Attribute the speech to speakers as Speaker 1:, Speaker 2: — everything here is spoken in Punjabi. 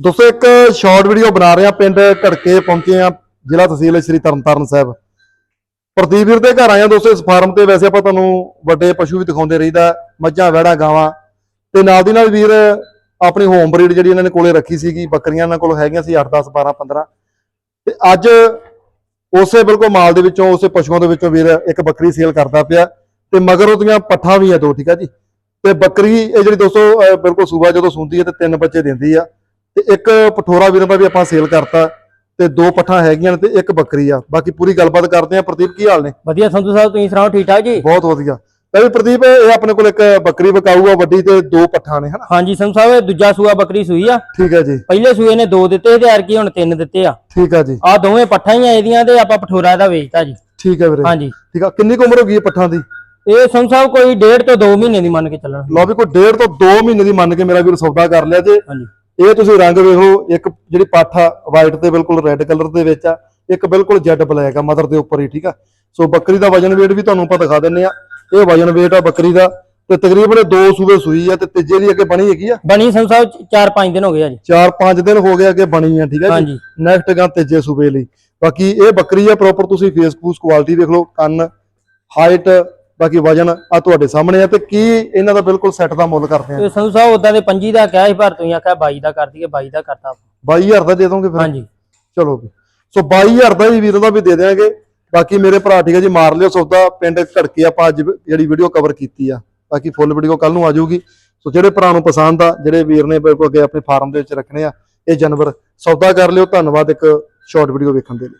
Speaker 1: ਦੋਸਤੋ, ਇੱਕ ਸ਼ਾਰਟ ਵੀਡੀਓ ਬਣਾ ਰਹੇ ਆ ਪਿੰਡ ਘੜਕੇ ਪਹੁੰਚੇ ਆ ਜ਼ਿਲ੍ਹਾ ਤਹਿਸੀਲ ਸ੍ਰੀ ਤਰਨਤਾਰਨ ਸਾਹਿਬ। ਪ੍ਰਦੀਪ ਵੀਰ ਦੇ ਘਰ ਆਏ ਆ ਦੋਸਤੋ, ਇਸ ਫਾਰਮ ਤੇ ਵੈਸੇ ਆਪਾਂ ਤੁਹਾਨੂੰ ਵੱਡੇ ਪਸ਼ੂ ਵੀ ਦਿਖਾਉਂਦੇ ਰਹੀਦਾ, ਮੱਝਾਂ, ਵਹਿੜਾਂ, ਗਾਵਾਂ। ਤੇ ਨਾਲ ਦੀ ਨਾਲ ਵੀਰ, ਆਪਣੀ ਹੋਮ ਬਰੀਡ ਜਿਹੜੀ ਇਹਨਾਂ ਨੇ ਕੋਲੇ ਰੱਖੀ ਸੀਗੀ, ਬੱਕਰੀਆਂ ਇਹਨਾਂ ਕੋਲ ਹੈਗੀਆਂ ਸੀ 8 10 12 15 ਤੇ ਅੱਜ ਉਸੇ ਬਿਲਕੁਲ ਮਾਲ ਦੇ ਵਿੱਚੋਂ, ਉਸੇ ਪਸ਼ੂਆਂ ਦੇ ਵਿੱਚੋਂ ਵੀਰ ਇੱਕ ਬੱਕਰੀ ਸੇਲ ਕਰਦਾ ਪਿਆ। ਤੇ ਮਗਰ ਉਹਦੀਆਂ ਪੱਠਾਂ ਵੀ ਆ ਦੋ, ਠੀਕ ਆ ਜੀ। ਤੇ ਬੱਕਰੀ, ਇਹ ਜਿਹੜੀ ਦੋਸਤੋ ਬਿਲਕੁਲ ਸੂਬਾ ਜਦੋਂ ਸੁੰਦੀ ਹੈ ਤੇ ਤਿੰਨ ਬੱਚੇ ਦਿੰਦੀ ਆ। ਤੇ ਇੱਕ ਪਠੋਰਾ ਵੀਰਾਂ ਵੀ ਆਪਾਂ ਸੇਲ ਕਰਤਾ ਤੇ ਦੋ ਪੱਠਾਂ ਹੈਗੀਆਂ ਨੇ ਤੇ ਇੱਕ ਬੱਕਰੀ ਆ। ਬਾਕੀ ਪੂਰੀ ਗੱਲਬਾਤ ਕਰਦੇ ਆ। ਪ੍ਰਦੀਪ ਕੀ ਹਾਲ ਨੇ?
Speaker 2: ਵਧੀਆ ਸੰਧੂ ਸਾਹਿਬ ਤੁਸੀਂ ਸੁਣਾਓ ਠੀਕ ਠਾਕ ਜੀ?
Speaker 1: ਬਹੁਤ ਵਧੀਆ। ਤੇ ਵੀ ਪ੍ਰਦੀਪ ਇਹ ਆਪਣੇ ਕੋਲ ਇੱਕ ਬੱਕਰੀ ਵਿਕਾਊ ਆ ਵੱਡੀ ਤੇ ਦੋ ਪੱਠਾਂ ਨੇ ਹਨਾ?
Speaker 2: ਹਾਂਜੀ ਸੰਧੂ ਸਾਹਿਬ ਇਹ ਦੂਜਾ ਸੂਆ ਬੱਕਰੀ ਸੂਈ ਆ।
Speaker 1: ਠੀਕ ਹੈ ਜੀ।
Speaker 2: ਪਹਿਲੇ ਸੂਏ ਨੇ ਦੋ ਦਿੱਤੇ ਤੇ ਕੀ ਹੁਣ ਤਿੰਨ ਦਿੱਤੇ ਆ।
Speaker 1: ਠੀਕ ਆ ਜੀ।
Speaker 2: ਆ ਦੋਵੇਂ ਪੱਠਾਂ ਹੀ ਆ ਇਹਦੀਆਂ ਤੇ ਆਪਾਂ ਪਠੋਰਾ ਇਹਦਾ ਵੇਚਤਾ ਜੀ।
Speaker 1: ਠੀਕ ਹੈ ਵੀਰੇ।
Speaker 2: ਹਾਂਜੀ।
Speaker 1: ਠੀਕ ਆ। ਕਿੰਨੀ ਕੁ ਉਮਰ ਹੋ ਗਈ ਪੱਠਾਂ ਦੀ?
Speaker 2: ਇਹ ਸੰਧੂ ਸਾਹਿਬ ਕੋਈ ਡੇਢ ਤੋਂ 2 ਮਹੀਨੇ ਦੀ ਮੰਨ ਕੇ ਚੱਲਣਾ।
Speaker 1: ਲਓ ਵੀ ਕੋਈ ਡੇਢ ਤੋਂ 2 ਮਹੀਨੇ ਦੀ ਮੰਨ ਕੇ ਮੇਰਾ ਵੀਰ ਸੌਦਾ ਕਰ ਲਿਆ ਜੇ।
Speaker 2: ਹਾਂਜੀ।
Speaker 1: ਇਹ ਤੁਸੀਂ ਰੰਗ ਵੇਖੋ ਇੱਕ ਜਿਹੜੀ ਪੱਠ ਵਾਈਟ ਤੇ ਬਿਲਕੁਲ ਰੈੱਡ ਕਲਰ ਦੇ ਵਿੱਚ ਆ ਇੱਕ ਬਿਲਕੁਲ ਜੈਡ ਬਲੈਕ ਆ ਮਦਰ ਦੇ ਉੱਪਰ ਹੀ ਠੀਕ ਆ? ਸੋ ਬੱਕਰੀ ਦਾ ਵਜਨ weight ਵੀ ਤੁਹਾਨੂੰ ਆਪਾਂ ਦਿਖਾ ਦਿੰਨੇ ਆ। ਇਹ ਵਜਨ weight ਆ ਬੱਕਰੀ ਦਾ ਤੇ ਤਕਰੀਬਨ ਦੋ ਸੂਬੇ ਸੂਈ ਆ ਤੇ ਤੀਜੇ ਦੀ ਅੱਗੇ ਬਣੀ ਹੈਗੀ ਆ?
Speaker 2: ਬਣੀ ਸੰਧੂ ਸਾਹਿਬ 4-5 ਦਿਨ ਹੋ ਗਏ ਆ ਜੀ।
Speaker 1: 4-5 ਦਿਨ ਹੋ ਗਏ ਅੱਗੇ ਬਣੀ ਆ ਠੀਕ ਆ ਜੀ? ਨੈਕਸਟ ਗਾਂ ਤੀਜੇ ਸੂਬੇ ਲਈ। ਬਾਕੀ ਇਹ ਬੱਕਰੀ ਆ ਪ੍ਰੋਪਰ ਤੁਸੀਂ ਫੇਸ ਫੂਸ ਕੁਆਲਿਟੀ ਦੇਖ ਲਓ ਕੰਨ ਹਾਈਟ ਬਾਕੀ ਵਜਨ ਆ ਤੁਹਾਡੇ ਸਾਹਮਣੇ ਆ ਤੇ ਕੀ ਇਹਨਾਂ ਦਾ ਬਿਲਕੁਲ ਸੈੱਟ ਦਾ ਮੁੱਲ ਕਰਦੇ ਆ?
Speaker 2: ਤੇ ਸੰਧੂ ਸਾਹਿਬ ਉਦਾਂ ਦੇ 25 ਦਾ ਕਿਹਾ ਸੀ ਪਰ ਤੁਸੀਂ ਆਖਿਆ 22 ਦਾ ਕਰ ਦਈਏ 22 ਦਾ ਕਰਤਾ
Speaker 1: 22000 ਦਾ ਦੇ ਦੋਗੇ ਫਿਰ?
Speaker 2: ਹਾਂਜੀ।
Speaker 1: ਚਲੋ ਜੀ। ਸੋ 22000 ਦਾ ਹੀ ਵੀਰ ਦਾ ਵੀ ਦੇ ਦੇਵਾਂਗੇ ਬਾਕੀ ਮੇਰੇ ਭਰਾ ਠੀਕ ਹੈ ਜੀ ਮਾਰ ਲਿਓ ਸੌਦਾ। ਪਿੰਡ ਘੜਕੇ ਆਪਾਂ ਅੱਜ ਜਿਹੜੀ ਵੀਡੀਓ ਕਵਰ ਕੀਤੀ ਆ। ਬਾਕੀ ਫੁੱਲ ਵੀਡੀਓ ਕੱਲ ਨੂੰ ਆ ਜਾਊਗੀ। ਸੋ ਜਿਹੜੇ ਭਰਾ ਨੂੰ ਪਸੰਦ ਆ ਜਿਹੜੇ ਵੀਰ ਨੇ ਬਿਲਕੁਲ ਅੱਗੇ ਆਪਣੇ ਫਾਰਮ ਦੇ ਵਿੱਚ ਰੱਖਣੇ ਆ ਇਹ ਜਾਨਵਰ ਸੌਦਾ ਕਰ ਲਿਓ। ਧੰਨਵਾਦ ਇੱਕ ਸ਼ਾਰਟ ਵੀਡੀਓ ਵੇਖਣ ਦੇ ਲਈ।